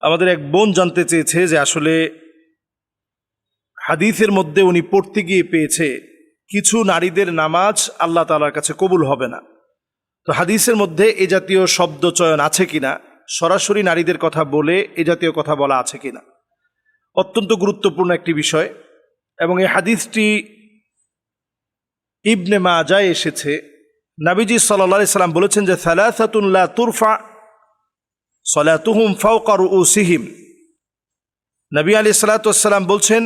আমাদের এক বোন জানতে চেয়েছে যে আসলে হাদিসের মধ্যে উনি পড়তে গিয়ে পেয়েছে, কিছু নারীদের নামাজ আল্লাহ তালার কাছে কবুল হবে না। তো হাদিসের মধ্যে এ জাতীয় শব্দ চয়ন আছে কিনা, সরাসরি নারীদের কথা বলে এ জাতীয় কথা বলা আছে কিনা, অত্যন্ত গুরুত্বপূর্ণ একটি বিষয়। এবং এই হাদিসটি ইবনে মাজায় এসেছে। নাবিজি সাল্লা সাল্লাম বলেছেন যে সালাসাতুল্লাহ তুরফা সলাতুহুম ফাউকার ও সিহিম নবী আলী সালাতাম বলছেন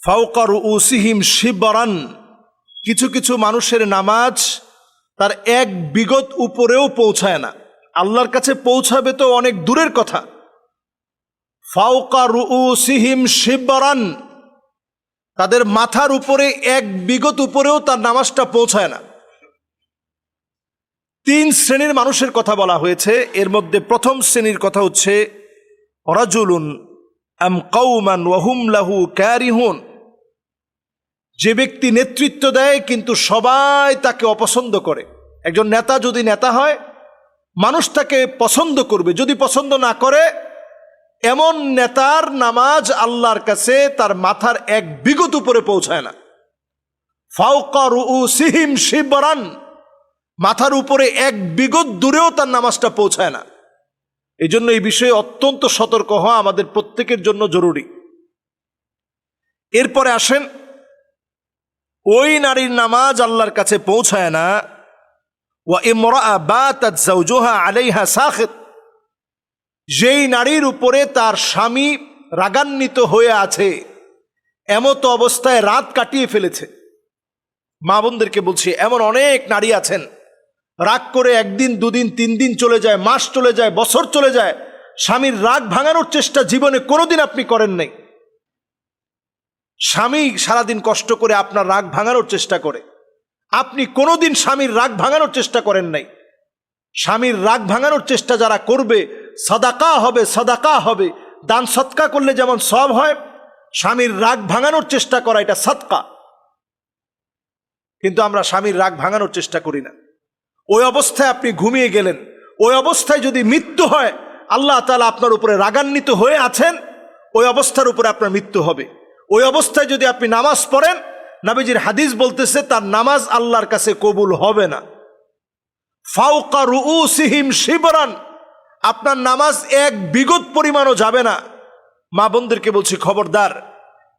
ফাউকার ও সিহিম শিবরান, কিছু কিছু মানুষের নামাজ তার এক বিগত উপরেও পৌঁছায় না। আল্লাহর কাছে পৌঁছাবে তো অনেক দূরের কথা। ফাউকার ও সিহিম শিবরান, তাদের মাথার উপরে এক বিগত উপরেও তার নামাজটা পৌঁছায় না। তিন শ্রেণির মানুষের কথা বলা হয়েছে। এর মধ্যে প্রথম শ্রেণির কথা হচ্ছে, রাজুলুন আম কৌমান ওয়াহুম লাহু ক্যারিহুন যে ব্যক্তি নেতৃত্ব দেয়, কিন্তু সবাই তাকে অপছন্দ করে। একজন নেতা যদি নেতা হয়, মানুষ তাকে পছন্দ করবে। যদি পছন্দ না করে, এমন নেতার নামাজ আল্লাহর কাছে তার মাথার এক বিগত উপরে পৌঁছায় না। ফাউকার সিহিম শিবরান। মাথার উপরে এক বিগত দূরেও তার নামাজটা পৌঁছায় না। এই জন্য এই বিষয়ে অত্যন্ত সতর্ক হওয়া আমাদের প্রত্যেকের জন্য জরুরি। এরপরে আসেন, ওই নারীর নামাজ আল্লাহর কাছে পৌঁছায় না। ওয়া ইমরা বাতাত জাওজুহা আলাইহা সাখিত। যেই নারীর উপরে তার স্বামী রাগান্বিত হয়ে আছে, এমত অবস্থায় রাত কাটিয়ে ফেলেছে। মা বোনদেরকে বলছি, এমন অনেক নারী আছেন রাগ করে একদিন, দুদিন তিন দিন চলে যায়, মাস চলে যায়, বছর চলে যায়, স্বামীর রাগ ভাঙানোর চেষ্টা জীবনে কোনোদিন আপনি করেন নাই। স্বামী সারাদিন কষ্ট করে আপনার রাগ ভাঙানোর চেষ্টা করে। আপনি কোনোদিন স্বামীর রাগ ভাঙানোর চেষ্টা করেন নাই। স্বামীর রাগ ভাঙানোর চেষ্টা যারা করবে, সদাকা হবে সদাকা হবে, দান সৎকা করলে যেমন সব হয়, স্বামীর রাগ ভাঙানোর চেষ্টা করা এটা সৎকা। কিন্তু আমরা স্বামীর রাগ ভাঙানোর চেষ্টা করি না। ওই অবস্থায় আপনি ঘুমিয়ে গেলেন। ওই অবস্থায় যদি মৃত্যু হয়, আল্লাহ তালা আপনার উপরে রাগান্বিত হয়ে আছেন, ওই অবস্থার উপরে আপনার মৃত্যু হবে। ওই অবস্থায় যদি আপনি নামাজ পড়েন, নাবিজির হাদিস বলতেছে, তার নামাজ আল্লাহর কাছে কবুল হবে না। ফাউকা রু সিহিম শিবরান, আপনার নামাজ এক বিগত পরিমাণও যাবে না। মা বোনদেরকে বলছি, খবরদার,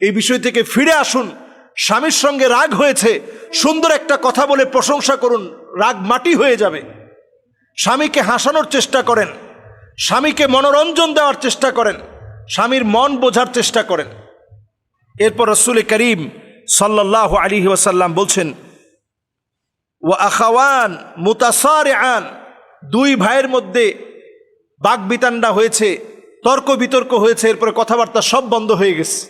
এই বিষয় থেকে ফিরে আসুন। স্বামীর সঙ্গে রাগ হয়েছে, সুন্দর একটা কথা বলে প্রশংসা করুন। রাগ মাটি হয়ে যাবে। স্বামীকে হাসানোর চেষ্টা করেন। স্বামীকে মনোরঞ্জন দেওয়ার চেষ্টা করেন। স্বামীর মন বোঝার চেষ্টা করেন। এরপর রসুল করিম সাল্লাহ আলী ওয়াসাল্লাম বলছেন ও আখাওয়ান মুতাসার আন দুই ভাইয়ের মধ্যে বাক বিতান্ডা হয়েছে তর্ক বিতর্ক হয়েছে, এরপরে কথাবার্তা সব বন্ধ হয়ে গেছে।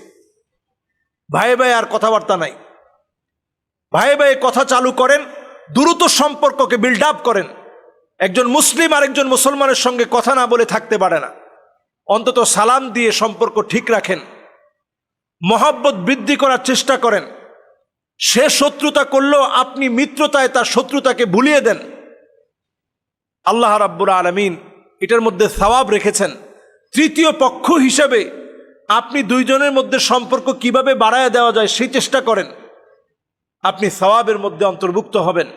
ভাই ভাই আর কথাবার্তা নাই। ভাই ভাই কথা চালু করেন দ্রুত সম্পর্ককে বিল্ড আপ করেন। একজন মুসলিম আর একজন মুসলমানের সঙ্গে কথা না বলে থাকতে পারে না। অন্তত সালাম দিয়ে সম্পর্ক ঠিক রাখেন। মহাব্বত বৃদ্ধি করার চেষ্টা করেন। সে শত্রুতা করলেও আপনি মিত্রতায় তার শত্রুতাকে ভুলিয়ে দেন। আল্লাহ রাব্বুর আলমিন এটার মধ্যে সওয়াব রেখেছেন। তৃতীয় পক্ষ হিসেবে আপনি দুইজনের মধ্যে সম্পর্ক কীভাবে বাড়ায় দেওয়া যায় সেই চেষ্টা করেন। আপনি সওয়াবের মধ্যে অন্তর্ভুক্ত হবেন।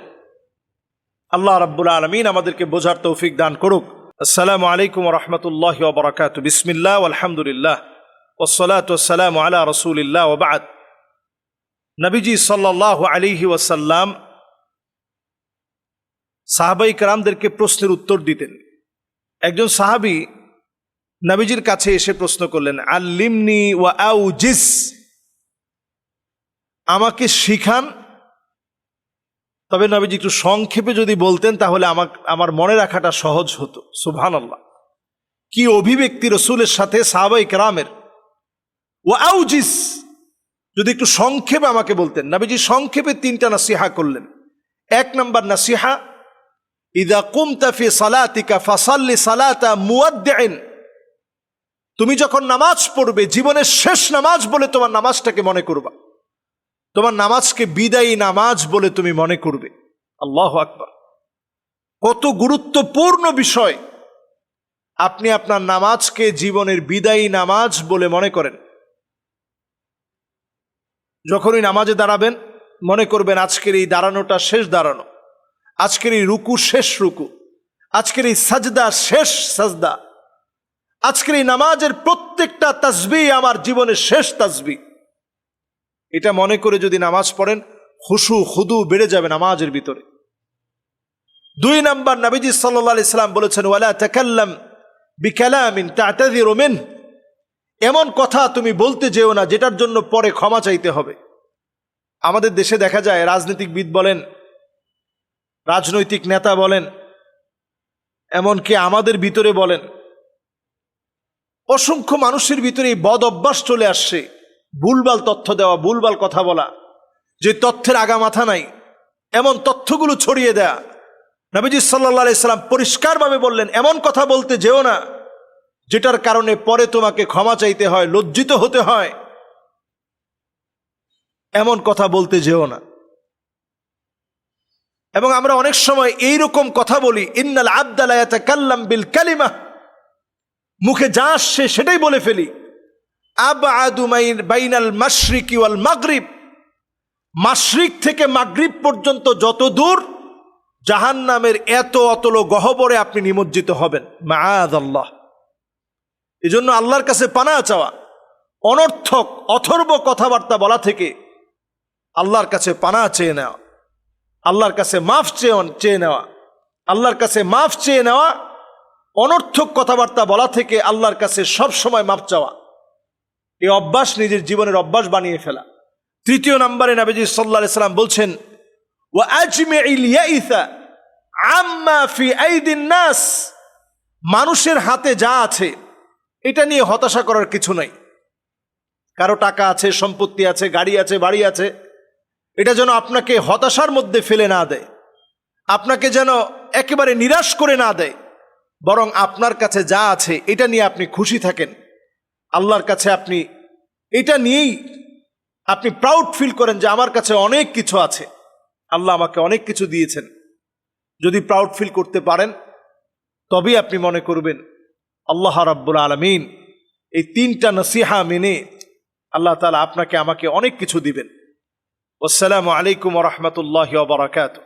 আল্লাহ রাব্বুল আলমিন আমাদেরকে বোঝার তৌফিক দান করুক। আসসালামু আলাইকুম রহমতুল্লাহ বরকাত। বিসমিল্লাহ আলহামদুলিল্লাহ। ওসলাত ওসালাম আলা রসুলিল্লাহ ওবাদ নবীজি সাল্লাহ আলিহি ওয়াসাল্লাম সাহাবাই কারামদেরকে প্রশ্নের উত্তর দিতেন। একজন সাহাবি নবীজির কাছে এসে প্রশ্ন করলেন, আল্লিমনি ওয়া আউ জিস আমাকে শিখান তবে নবীজি একটু সংক্ষেপে যদি বলতেন, তাহলে আমার আমার মনে রাখাটা সহজ হতো। সুভান আল্লাহ কি অভিব্যক্তি রসুলের সাথে সাহাবাই কারামের? ও আউজিস! যদি একটু সংক্ষেপে আমাকে বলতেন। নাবিজি সংক্ষেপে তিনটা নাসিহা করলেন। এক নম্বর নাসিহা, ইদা কুমতাফি সালাতিকা ফাসাল্লি সালাতা মুয়াদ্দিন। তুমি যখন নামাজ পড়বে, জীবনের শেষ নামাজ বলে তোমার নামাজটাকে মনে করবা। তোমার নামাজকে বিদায়ী নামাজ বলে তুমি মনে করবে। আল্লাহ আকবার। কত গুরুত্বপূর্ণ বিষয়। আপনি আপনার নামাজকে জীবনের বিদায়ী নামাজ বলে মনে করেন। যখনই নামাজে দাঁড়াবেন, মনে করবেন, আজকের এই দাঁড়ানোটা শেষ দাঁড়ানো। আজকের এই রুকু শেষ রুকু। আজকের এই সাজদা শেষ সাজদা। আজকের এই নামাজের প্রত্যেকটা তাসবি আমার জীবনের শেষ তাসবি এটা মনে করে যদি নামাজ পড়েন হুসু হুদু বেড়ে যাবে নামাজের ভিতরে। দুই নাম্বার নবীজি সাল্লাম বলেছেন, ওয়ালা তাকাল্লাম বিকালামিন তাতাযিরু মিন। এমন কথা তুমি বলতে যেও না, যেটার জন্য পরে ক্ষমা চাইতে হবে। আমাদের দেশে দেখা যায়, রাজনীতিকবিদ বলেন, রাজনৈতিক নেতা বলেন, এমনকি আমাদের ভিতরে বলেন, অসংখ্য মানুষের ভিতরে বদ অভ্যাস চলে আসছে। ভুলবাল তথ্য দেওয়া ভুলবাল কথা বলা। যে তথ্যের আগা মাথা নাই, এমন তথ্যগুলো ছড়িয়ে দেয়া। নবীজি সাল্লা সাল্লাম পরিষ্কারভাবে বললেন, এমন কথা বলতে যেও না, যেটার কারণে পরে তোমাকে ক্ষমা চাইতে হয়, লজ্জিত হতে হয়। এমন কথা বলতে যেও না। এবং আমরা অনেক সময় এই রকম কথা বলি, ইন্নাল আবদালায়াত কাল্লাম বিল কালিমা। মুখে যা আসছে সেটাই বলে ফেলি। আবআদু মাইন- বাইনাল মাশরিকি ওয়াল মাগরিব। মাশরিক থেকে মাগরিব পর্যন্ত যত দূর জাহান নামের এত অতল গহবরে আপনি নিমজ্জিত হবেন। মাআদ আল্লাহ এই জন্য আল্লাহর কাছে পানা চাওয়া, অনর্থক, অথর্ব কথাবার্তা বলা থেকে আল্লাহর কাছে পানা চেয়ে নেওয়া, আল্লাহর কাছে মাফ চেয়ে চেয়ে নেওয়া, আল্লাহর কাছে মাফ চেয়ে নেওয়া, অনর্থক কথাবার্তা বলা থেকে আল্লাহর কাছে সব সময় মাপ চাওয়া। এই অভ্যাস নিজের জীবনের অভ্যাস বানিয়ে ফেলা। তৃতীয় নম্বরে নাবিজি সাল্লাহ সাল্লাম বলছেন ও আইদিন নাস। মানুষের হাতে যা আছে, এটা নিয়ে হতাশা করার কিছু নাই। কারও টাকা আছে, সম্পত্তি আছে, গাড়ি আছে, বাড়ি আছে, এটা যেন আপনাকে হতাশার মধ্যে ফেলে না দেয়। আপনাকে যেন একেবারে নিরাশ করে না দেয়। বরং আপনার কাছে যা আছে, এটা নিয়ে আপনি খুশি থাকেন। আল্লাহর কাছে আপনি এটা নিয়েই আপনি প্রাউড ফিল করেন যে আমার কাছে অনেক কিছু আছে। আল্লাহ আমাকে অনেক কিছু দিয়েছেন। যদি প্রাউড ফিল করতে পারেন, তবেই আপনি মনে করবেন, আল্লাহ রাব্বুল আলমিন এই তিনটা নসিহা মেনে আল্লাহ তালা আপনাকে আমাকে অনেক কিছু দিবেন। আসসালামু আলাইকুম রহমতুল্লাহ বারাকাতুহ।